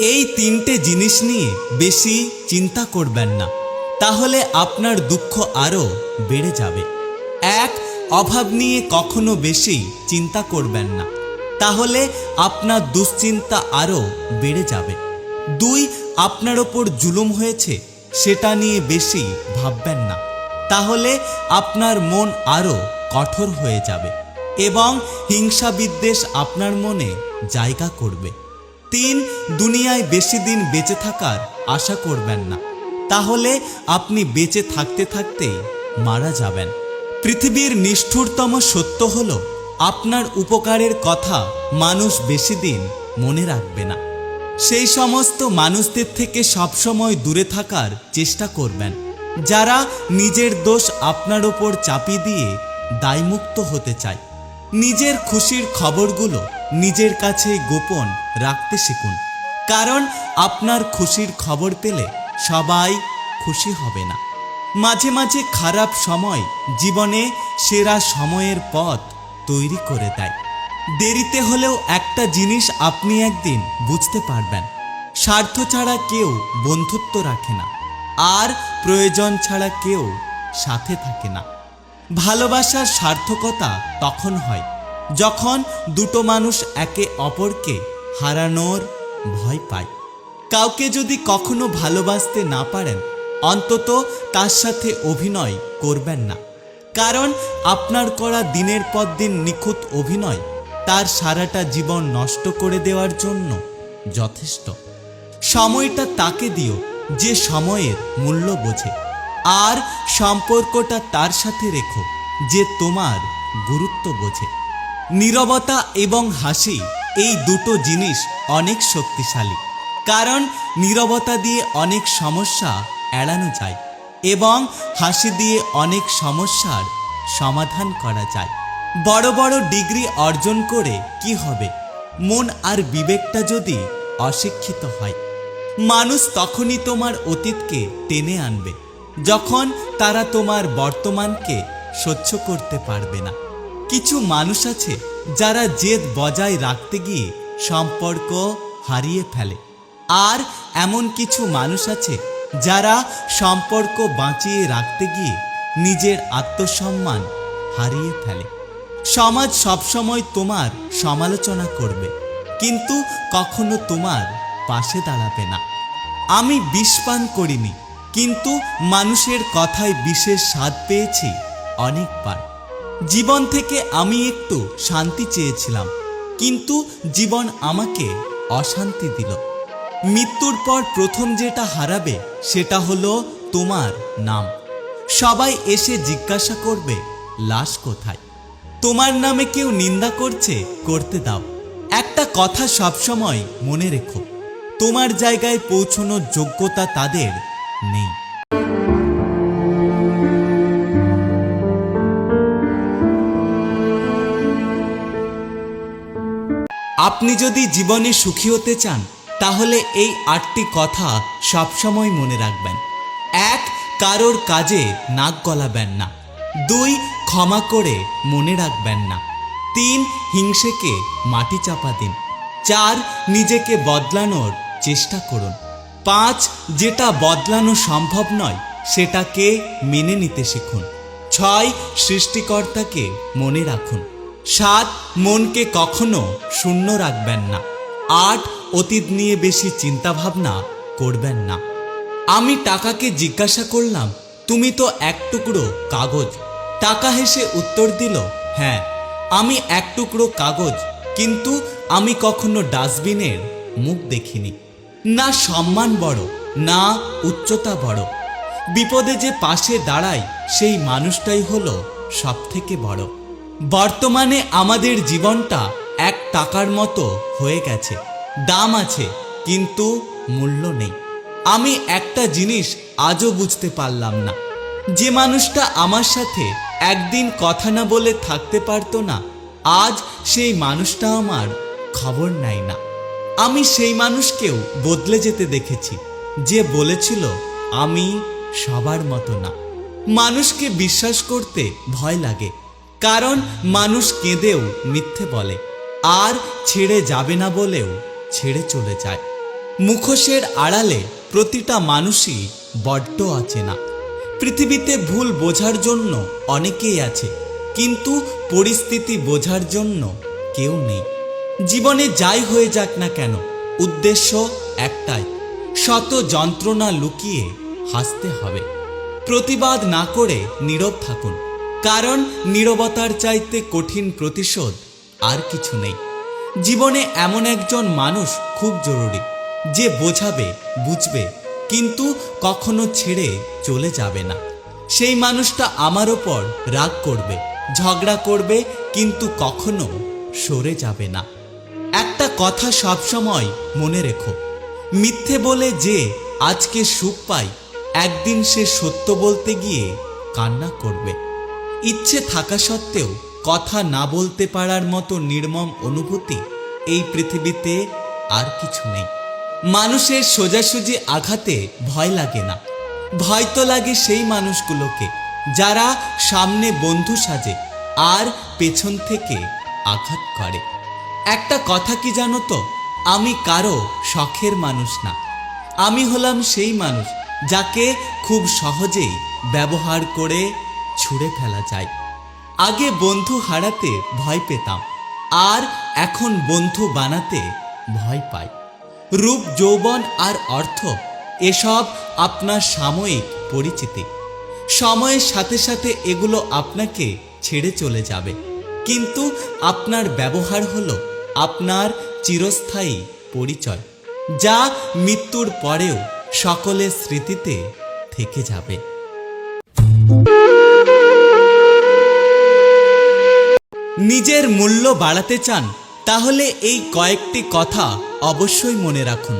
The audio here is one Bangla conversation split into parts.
এই তিনটে জিনিস নিয়ে বেশি চিন্তা করবেন না। তাহলে আপনার দুঃখ আরও বেড়ে যাবে। এক, অভাব নিয়ে কখনো বেশি চিন্তা করবেন না। তাহলে আপনার দুশ্চিন্তা আরও বেড়ে যাবে। দুই, আপনার ওপর জুলুম হয়েছে, সেটা নিয়ে বেশি ভাববেন না। তাহলে আপনার মন আরও কঠোর হয়ে যাবে এবং হিংসা বিদ্বেষ আপনার মনে জায়গা করবে। তিন দুনিয়ায় বেশি দিন বেঁচে থাকার আশা করবেন না। তাহলে আপনি বেঁচে থাকতে থাকতেই মারা যাবেন। পৃথিবীর নিষ্ঠুরতম সত্য হল, আপনার উপকারের কথা মানুষ বেশি দিন মনে রাখবে না। সেই সমস্ত মানুষদের থেকে সবসময় দূরে থাকার চেষ্টা করবেন, যারা নিজের দোষ আপনার ওপর চাপিয়ে দিয়ে দায়মুক্ত হতে চায়। নিজের খুশির খবরগুলো নিজের কাছে গোপন রাখতে শিখুন। কারণ আপনার খুশির খবর পেলে সবাই খুশি হবে না। মাঝে মাঝে খারাপ সময় জীবনে সেরা সময়ের পথ তৈরি করে দেয়। দেরিতে হলেও একটা জিনিস আপনি একদিন বুঝতে পারবেন। স্বার্থ ছাড়া কেউ বন্ধুত্ব রাখে না। আর প্রয়োজন ছাড়া কেউ সাথে থাকে না। ভালোবাসার সার্থকতা তখন হয় যখন দুটো মানুষ একে অপরকে হারানোর ভয় পায়। কাউকে যদি কখনো ভালোবাসতে না পারেন, অন্তত তার সাথে অভিনয় করবেন না। কারণ আপনার করা দিনের পর দিন নিখুঁত অভিনয় তার সারাটা জীবন নষ্ট করে দেওয়ার জন্য যথেষ্ট। সময়টা তাকে দিও যে সময়ের মূল্য বোঝে। আর সম্পর্কটা তার সাথে রেখো যে তোমার গুরুত্ব বোঝে। নীরবতা এবং হাসি এই দুটো জিনিস অনেক শক্তিশালী। কারণ নীরবতা দিয়ে অনেক সমস্যা এড়ানো যায় এবং হাসি দিয়ে অনেক সমস্যার সমাধান করা যায়। বড় বড় ডিগ্রি অর্জন করে কি হবে? মন আর বিবেকটা যদি অশিক্ষিত হয়, মানুষ তখনই তোমার অতীতকে টেনে আনবে, যখন তারা তোমার বর্তমানকে সহ্য করতে পারবে না। কিছু মানুষ আছে যারা জেদ বজায় রাখতে গিয়ে সম্পর্ক হারিয়ে ফেলে। আর এমন কিছু মানুষ আছে যারা সম্পর্ক বাঁচিয়ে রাখতে গিয়ে নিজের আত্মসম্মান হারিয়ে ফেলে। সমাজ সবসময় তোমার সমালোচনা করবে, কিন্তু কখনো তোমার পাশে দাঁড়াবে না। আমি বিষ পান করিনি, কিন্তু মানুষের কথায় বিশেষ স্বাদ পেয়েছি অনেকবার। জীবন থেকে আমি একটু শান্তি চেয়েছিলাম, কিন্তু জীবন আমাকে অশান্তি দিল। মৃত্যুর পর প্রথম যেটা হারাবে, সেটা হলো তোমার নাম। সবাই এসে জিজ্ঞাসা করবে, লাশ কোথায়? তোমার নামে কেউ নিন্দা করছে, করতে দাও। একটা কথা সবসময় মনে রেখো, তোমার জায়গায় পৌঁছনোর যোগ্যতা তাদের নেই। আপনি যদি জীবনে সুখী হতে চান, তাহলে এই আটটি কথা সবসময় মনে রাখবেন। এক, কারোর কাজে নাক গলাবেন না। দুই, ক্ষমা করে মনে রাখবেন না। তিন, হিংসেকে মাটি চাপা দিন। চার, নিজেকে বদলানোর চেষ্টা করুন। পাঁচ, যেটা বদলানো সম্ভব নয়, সেটাকে মেনে নিতে শিখুন। ছয়, সৃষ্টিকর্তাকে মনে রাখুন। সাত মনকে কখনো শূন্য রাখবেন না। আট অতীত নিয়ে বেশি চিন্তাভাবনা করবেন না। আমি টাকাকে জিজ্ঞাসা করলাম, তুমি তো এক টুকরো কাগজ। টাকা হেসে উত্তর দিল হ্যাঁ আমি এক টুকরো কাগজ, কিন্তু আমি কখনো ডাস্টবিনের মুখ দেখিনি। না সম্মান বড়, না উচ্চতা বড়। বিপদে যে পাশে দাঁড়ায় সেই মানুষটাই হলো সব থেকে বড়। বর্তমানে আমাদের জীবনটা এক টাকার মতো হয়ে গেছে। দাম আছে, কিন্তু মূল্য নেই। আমি একটা জিনিস আজও বুঝতে পারলাম না। যে মানুষটা আমার সাথে একদিন কথা না বলে থাকতে পারতো না, আজ সেই মানুষটা আমার খবর নেয় না। আমি সেই মানুষকেও বদলে যেতে দেখেছি, যে বলেছিল আমি সবার মতো না। মানুষকে বিশ্বাস করতে ভয় লাগে কারণ মানুষ কেঁদেও মিথ্যে বলে। আর ছেড়ে যাবে না বলেও ছেড়ে চলে যায়। মুখোশের আড়ালে প্রতিটা মানুষই বড্ড আছে না পৃথিবীতে ভুল বোঝার জন্য অনেকেই আছে, কিন্তু পরিস্থিতি বোঝার জন্য কেউ নেই। জীবনে যাই হয়ে যাক না কেন, উদ্দেশ্য একটাই, শত যন্ত্রণা লুকিয়ে হাসতে হবে। প্রতিবাদ না করে নীরব থাকুন। কারণ নীরবতার চাইতে কঠিন প্রতিশোধ আর কিছু নেই। জীবনে এমন একজন মানুষ খুব জরুরি, যে বোঝাবে, বুঝবে, কিন্তু কখনো ছেড়ে চলে যাবে না। সেই মানুষটা আমার ওপর রাগ করবে, ঝগড়া করবে, কিন্তু কখনো সরে যাবে না। একটা কথা সবসময় মনে রেখো, মিথ্যে বলে যে আজকে সুখ পায় একদিন সে সত্য বলতে গিয়ে কান্না করবে। ইচ্ছে থাকা সত্ত্বেও কথা না বলতে পারার মতো নির্মম অনুভূতি এই পৃথিবীতে আর কিছু নেই। মানুষের সোজাসুজি আঘাতে ভয় লাগে না। ভয় তো লাগে সেই মানুষগুলোকে যারা সামনে বন্ধু সাজে আর পেছন থেকে আঘাত করে। একটা কথা কি জানো তো? আমি কারও শখের মানুষ না। আমি হলাম সেই মানুষ যাকে খুব সহজেই ব্যবহার করে ছুঁড়ে ফেলা যায়। আগে বন্ধু হারাতে ভয় পেতাম, আর এখন বন্ধু বানাতে ভয় পাই। রূপ, যৌবন আর অর্থ, এসব আপনার সাময়িক পরিচিতি। সময়ের সাথে সাথে এগুলো আপনাকে ছেড়ে চলে যাবে। কিন্তু আপনার ব্যবহার হলো আপনার চিরস্থায়ী পরিচয়, যা মৃত্যুর পরেও সকলের স্মৃতিতে থেকে যাবে। নিজের মূল্য বাড়াতে চান, তাহলে এই কয়েকটি কথা অবশ্যই মনে রাখুন।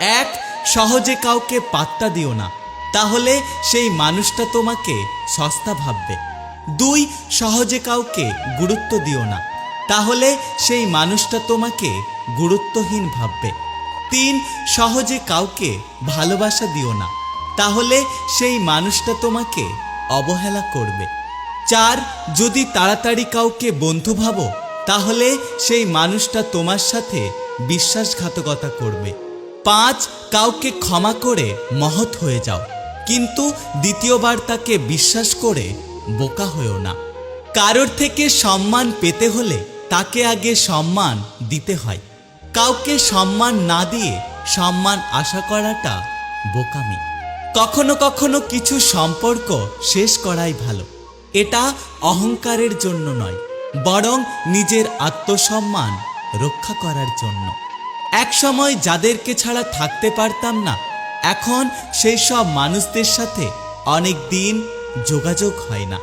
এক, সহজে কাউকে পাত্তা দিও না, তাহলে সেই মানুষটা তোমাকে সস্তা ভাববে। দুই, সহজে কাউকে গুরুত্ব দিও না, তাহলে সেই মানুষটা তোমাকে গুরুত্বহীন ভাববে। তিন, সহজে কাউকে ভালোবাসা দিও না, তাহলে সেই মানুষটা তোমাকে অবহেলা করবে। চার, যদি তাড়াতাড়ি কাউকে বন্ধু ভাবো, তাহলে সেই মানুষটা তোমার সাথে বিশ্বাসঘাতকতা করবে। পাঁচ, কাউকে ক্ষমা করে মহৎ হয়ে যাও, কিন্তু দ্বিতীয়বার তাকে বিশ্বাস করে বোকা হয়েও না। কারোর থেকে সম্মান পেতে হলে তাকে আগে সম্মান দিতে হয়। কাউকে সম্মান না দিয়ে সম্মান আশা করাটা বোকামি। কখনো কখনো কিছু সম্পর্ক শেষ করাই ভালো। এটা অহংকারের জন্য নয়, বরং নিজের আত্মসম্মান রক্ষা করার জন্য। একসময় যাদেরকে ছাড়া থাকতে পারতাম না, এখন সেই সব মানুষদের সাথে অনেক দিন যোগাযোগ হয় না।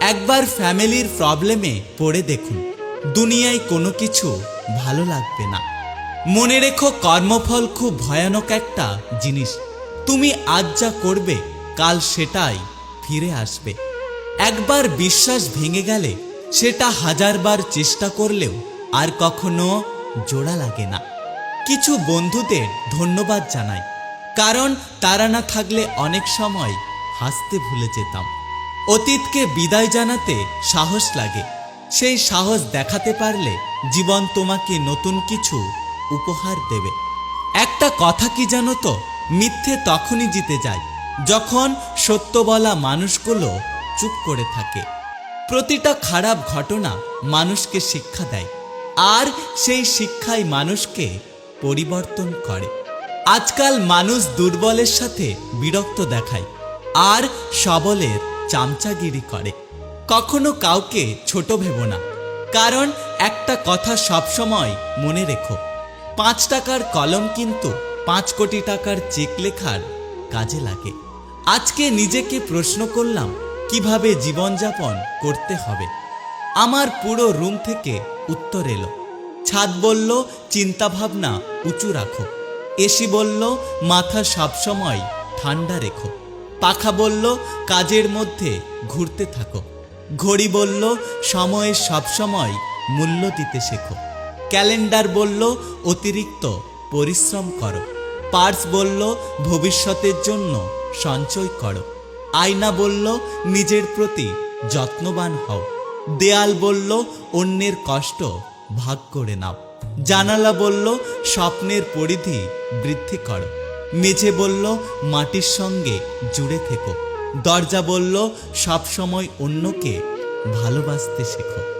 একবার ফ্যামিলির প্রবলেমে পড়ে দেখুন, দুনিয়ায় কোনো কিছু ভালো লাগবে না। মনে রেখো কর্মফল খুব ভয়ানক একটা জিনিস, তুমি আজ যা করবে, কাল সেটাই ফিরে আসবে। একবার বিশ্বাস ভেঙে গেলে সেটা হাজারবার চেষ্টা করলেও আর কখনো জোড়া লাগে না। কিছু বন্ধুদের ধন্যবাদ জানাই, কারণ তারা না থাকলে অনেক সময় হাসতে ভুলে যেতাম। অতীতকে বিদায় জানাতে সাহস লাগে, সেই সাহস দেখাতে পারলে জীবন তোমাকে নতুন কিছু উপহার দেবে। একটা কথা কি জানো তো, মিথ্যে তখনই জিতে যায়, যখন সত্য বলা মানুষগুলো চুপ করে থাকে। প্রতিটা খারাপ ঘটনা মানুষকে শিক্ষা দেয়, আর সেই শিক্ষাই মানুষকে পরিবর্তন করে। আজকাল মানুষ দুর্বলের সাথে বিরক্ত দেখায়, আর সবলের চামচাগিরি করে। কখনো কাউকে ছোট ভেবো না, কারণ একটা কথা সবসময় মনে রেখো, পাঁচ টাকার কলম কিন্তু পাঁচ কোটি টাকার চেক লেখার কাজে লাগে। আজকে নিজেকে প্রশ্ন করলাম কীভাবে জীবনযাপন করতে হবে? আমার পুরো রুম থেকে উত্তর এলো। ছাদ বলল, চিন্তাভাবনা উঁচু রাখো। এসি বলল, মাথা সবসময় ঠান্ডা রেখো। পাখা বলল, কাজের মধ্যে ঘুরতে থাকো। ঘড়ি বলল সময়ের সবসময় মূল্য দিতে শেখো। ক্যালেন্ডার বলল, অতিরিক্ত পরিশ্রম করো। পার্স বলল, ভবিষ্যতের জন্য সঞ্চয় করো। আয়না বলল, নিজের প্রতি যত্নবান হও। দেয়াল বলল, অন্যের কষ্ট ভাগ করে নাও। জানালা বলল, স্বপ্নের পরিধি বৃদ্ধি কর। মেঝে বলল, মাটির সঙ্গে জুড়ে থেকো। দরজা বলল, সবসময় অন্যকে ভালোবাসতে শেখো।